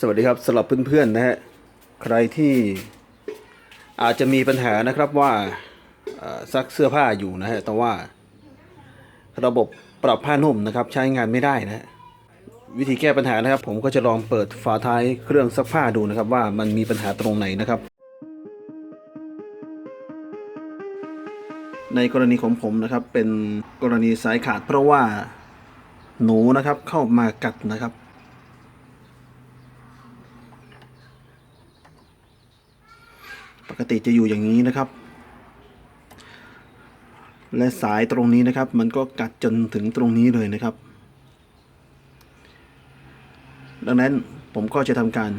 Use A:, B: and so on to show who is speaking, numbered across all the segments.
A: สวัสดีครับสำหรับเพื่อนๆนะฮะใครที่อาจจะมีปัญหานะครับว่าซักเสื้อผ้าอยู่นะฮะแต่ว่าระบบปรับผ้านุ่มนะครับ ใช้งานไม่ได้นะฮะวิธีแก้ปัญหานะครับ ผมก็จะลองเปิดฝาท้ายเครื่องซักผ้าดูนะครับ ว่ามันมีปัญหาตรงไหนนะครับ ในกรณีของผมนะครับเป็นกรณีสายขาดเพราะว่าหนูนะครับเข้ามากัดนะครับ กติจะอยู่อย่างนี้นะครับ และสายตรงนี้นะครับ มันก็กัดจนถึงตรงนี้เลยนะครับ ดังนั้นผมก็จะทำการ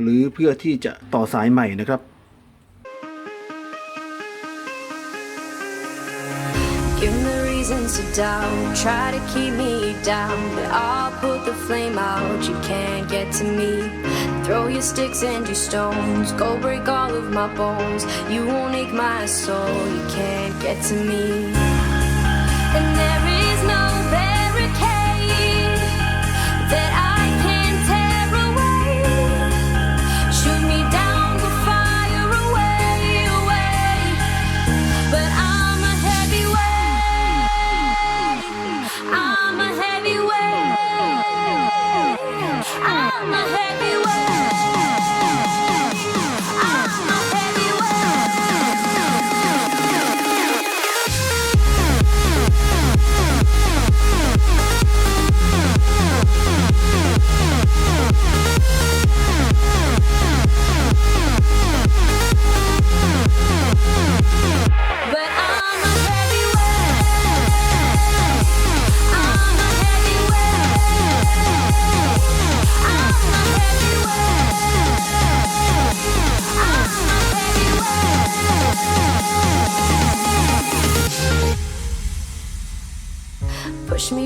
A: หรือเพื่อที่จะต่อสายใหม่นะครับ
B: Give me reasons to doubt, try to keep me down, but I'll put the flame out. You can't get to me. Throw your sticks and your stones, go break all of my bones. You won't ache my soul. You can't get to me. And there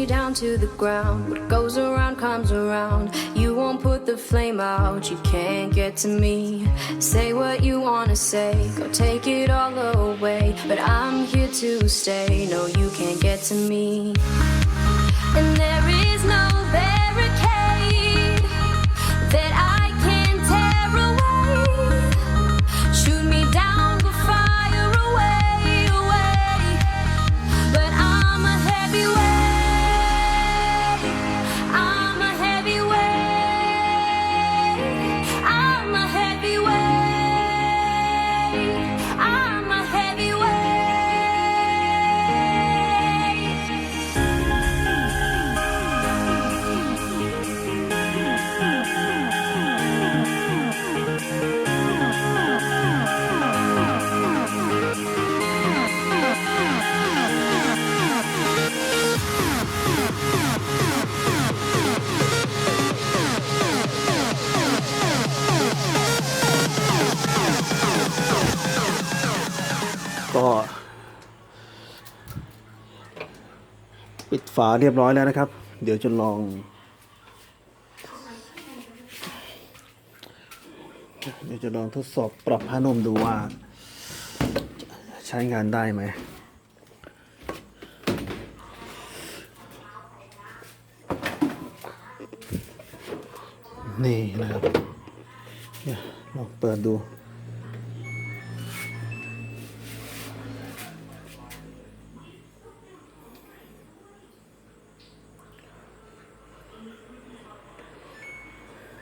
B: down to the ground. What goes around comes around. You won't put the flame out. You can't get to me. Say what you wanna say. Go take it all away. But I'm here to stay. No, you can't get to me. And there is
A: ปิดฝาเรียบร้อยแล้วนะครับ เดี๋ยวจะลอง เดี๋ยวจะลองทดสอบปรับผ้านุ่มดูว่า ใช้งานได้ไหมนี่นะครับเนี่ยลองเปิดดู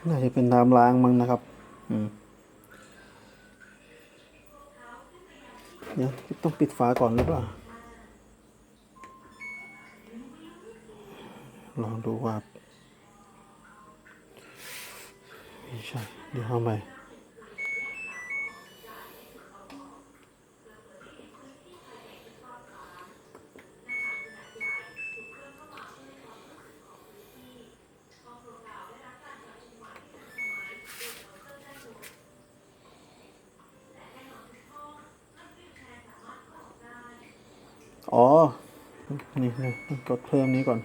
A: น่าจะเป็นน้ำล้างมั้งนะครับ อืมเดี๋ยวต้องปิดฝาก่อนหรือเปล่า ลองดูว่าไม่ใช่ เดี๋ยวทำใหม่ อ๋อ นี่กดเพิ่มนี้ก่อน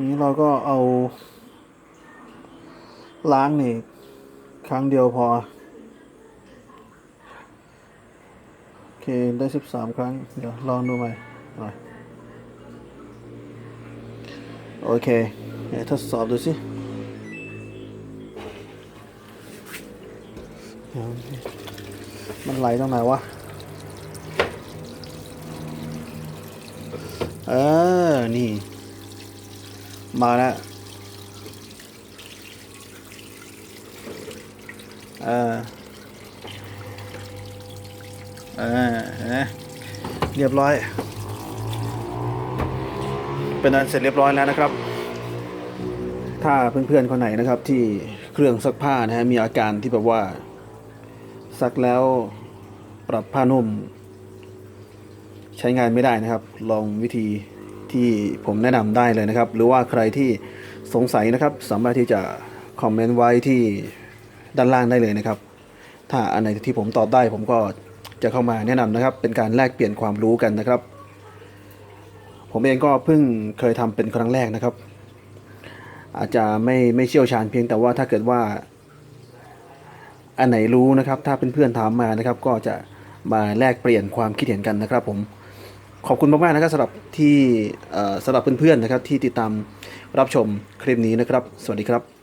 A: นี้เราก็เอา ล้างนี่ ครั้งเดียวพอ โอเค ได้สิบสามครั้ง เดี๋ยวลองดูใหม่หน่อยโอเค ทดสอบดูสิ มันไหลตรงไหนวะ เออ นี่ มาแล้ว เออ เออเห็นไหมเรียบร้อย เป็นอันเสร็จเรียบร้อยแล้วนะครับ ถ้าเพื่อนๆคนไหนนะครับที่เครื่องซักผ้านะฮะมีอาการที่แบบว่า ซักแล้วปรับผ้านุ่ม ใช้งานไม่ได้นะครับ ลองวิธีที่ผมแนะนำได้เลยนะครับ หรือว่าใครที่สงสัยนะครับ สามารถที่จะคอมเมนต์ไว้ที่ด้านล่างได้เลยนะครับ ถ้าอันไหนที่ผมตอบได้ ผมก็จะเข้ามาแนะนำนะครับ เป็นการแลกเปลี่ยนความรู้กันนะครับ ผมเองก็เพิ่งเคยทำเป็นครั้งแรกนะครับ อาจจะไม่ไม่เชี่ยวชาญเพียงแต่ว่าถ้าเกิดว่า อันไหนรู้นะครับ ถ้าเป็นเพื่อนๆถามมานะครับ ก็จะมาแลกเปลี่ยนความคิดเห็นกันนะครับ ผมขอบคุณมากๆนะครับสำหรับที่สำหรับเพื่อนๆนะครับ ที่ติดตามรับชมคลิปนี้นะครับ สวัสดีครับ